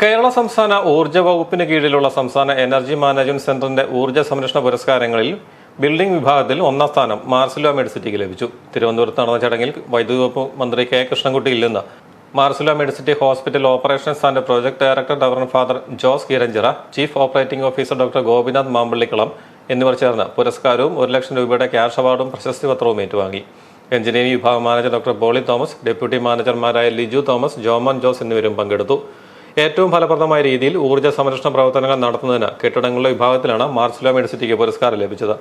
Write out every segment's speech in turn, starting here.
കേരള സംസ്ഥാന ഊർജ വകുപ്പിന് കീഴിലുള്ള സംസ്ഥാന എനർജി മാനേജ്മെന്റ് സെന്ററിന്റെ ഊർജ സംരക്ഷണ പുരസ്കാരങ്ങളിൽ ബിൽഡിംഗ് വിഭാഗത്തിൽ ഒന്നാം സ്ഥാനം മാർസിലോ മെഡിസിറ്റിക്ക് ലഭിച്ചു. തിരുവനന്തപുരത്ത് നടന്ന ചടങ്ങിൽ വൈദ്യുതി വകുപ്പ് മന്ത്രി കെ കൃഷ്ണൻകുട്ടിയിൽ നിന്ന് മാർസിലോ medicity hospital operations and project director ഡവറൻ father Jose Kiranchira chief operating officer doctor Gopinath Mampallikkalam എന്നിവർ ചേർന്ന് പുരസ്കാരവും ഒരു ലക്ഷം രൂപയുടെ ക്യാഷ് അവാർഡും പ്രശസ്തി പത്രവും ഏറ്റുവാങ്ങി. എഞ്ചിനീയറിംഗ് വിഭാഗം manager doctor Boly Thomas deputy മാനേജർമാരായ Liju Thomas Joman Jose എന്നിവരും പങ്കെടുത്തു. ഏറ്റവും ഫലപ്രദമായ രീതിയിൽ ഊർജ സംരക്ഷണ പ്രവർത്തനങ്ങൾ നടത്തുന്നതിന് കെട്ടിടങ്ങളുടെ വിഭാഗത്തിലാണ് മാർസിലോ മെഡിസിറ്റിക്ക് പുരസ്കാരം ലഭിച്ചത്.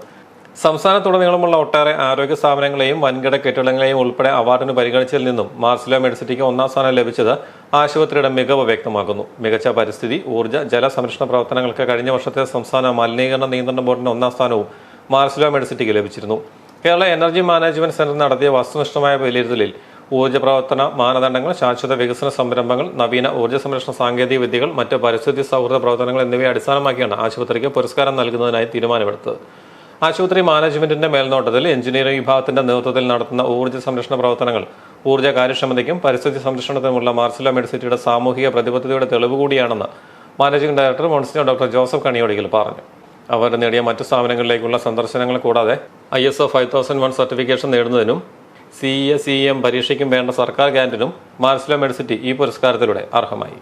സംസ്ഥാനത്തുടനീളമുള്ള ഒട്ടേറെ ആരോഗ്യ സ്ഥാപനങ്ങളെയും വൻകിട കെട്ടിടങ്ങളെയും ഉൾപ്പെടെ അവാർഡിന് പരിഗണിച്ചതിൽ നിന്നും മാർസിലോ മെഡിസിറ്റിക്ക് ഒന്നാം സ്ഥാനം ലഭിച്ചത് ആശുപത്രിയുടെ മികവ് വ്യക്തമാക്കുന്നു. മികച്ച പരിസ്ഥിതി ഊർജ ജല സംരക്ഷണ പ്രവർത്തനങ്ങൾക്ക് കഴിഞ്ഞ വർഷത്തെ സംസ്ഥാന മലിനീകരണ നിയന്ത്രണ ബോർഡിന്റെ ഒന്നാം സ്ഥാനവും മാർസിലോ മെഡിസിറ്റിക്ക് ലഭിച്ചിരുന്നു. കേരള എനർജി മാനേജ്മെന്റ് സെന്റർ നടത്തിയ വസ്തുനിഷ്ഠമായ വിലയിരുത്തലിൽ ഊർജ പ്രവർത്തന മാനദണ്ഡങ്ങൾ ശാശ്വത വികസന സംരംഭങ്ങൾ നവീന ഊർജ സംരക്ഷണ സാങ്കേതിക വിദ്യകൾ മറ്റ് പരിസ്ഥിതി സൗഹൃദ പ്രവർത്തനങ്ങൾ എന്നിവയെ അടിസ്ഥാനമാക്കിയാണ് ആശുപത്രിക്ക് പുരസ്കാരം നൽകുന്നതിനായി തീരുമാനമെടുത്തത്. ആശുപത്രി മാനേജ്മെന്റിന്റെ മേൽനോട്ടത്തിൽ എഞ്ചിനീയറിംഗ് വിഭാഗത്തിന്റെ നേതൃത്വത്തിൽ നടത്തുന്ന ഊർജ സംരക്ഷണ പ്രവർത്തനങ്ങൾ ഊർജ കാര്യക്ഷമതയ്ക്കും പരിസ്ഥിതി സംരക്ഷണത്തിനുമുള്ള മാർസില മെഡിസിറ്റിയുടെ സാമൂഹിക പ്രതിബദ്ധതയുടെ തെളിവ് കൂടിയാണെന്ന് managing director monsignor doctor Joseph Kaniyodikkal പറഞ്ഞു. അവർ നേടിയ മറ്റു സ്ഥാപനങ്ങളിലേക്കുള്ള സന്ദർശനങ്ങൾ കൂടാതെ I S O five thousand one certification നേടുന്നതിനും സി എ സി എം പരീക്ഷയ്ക്കും വേണ്ട സർക്കാർ ഗ്രാന്റിനും മാർസിലോ മെഡിസിറ്റി ഈ പുരസ്കാരത്തിലൂടെ അർഹമായി.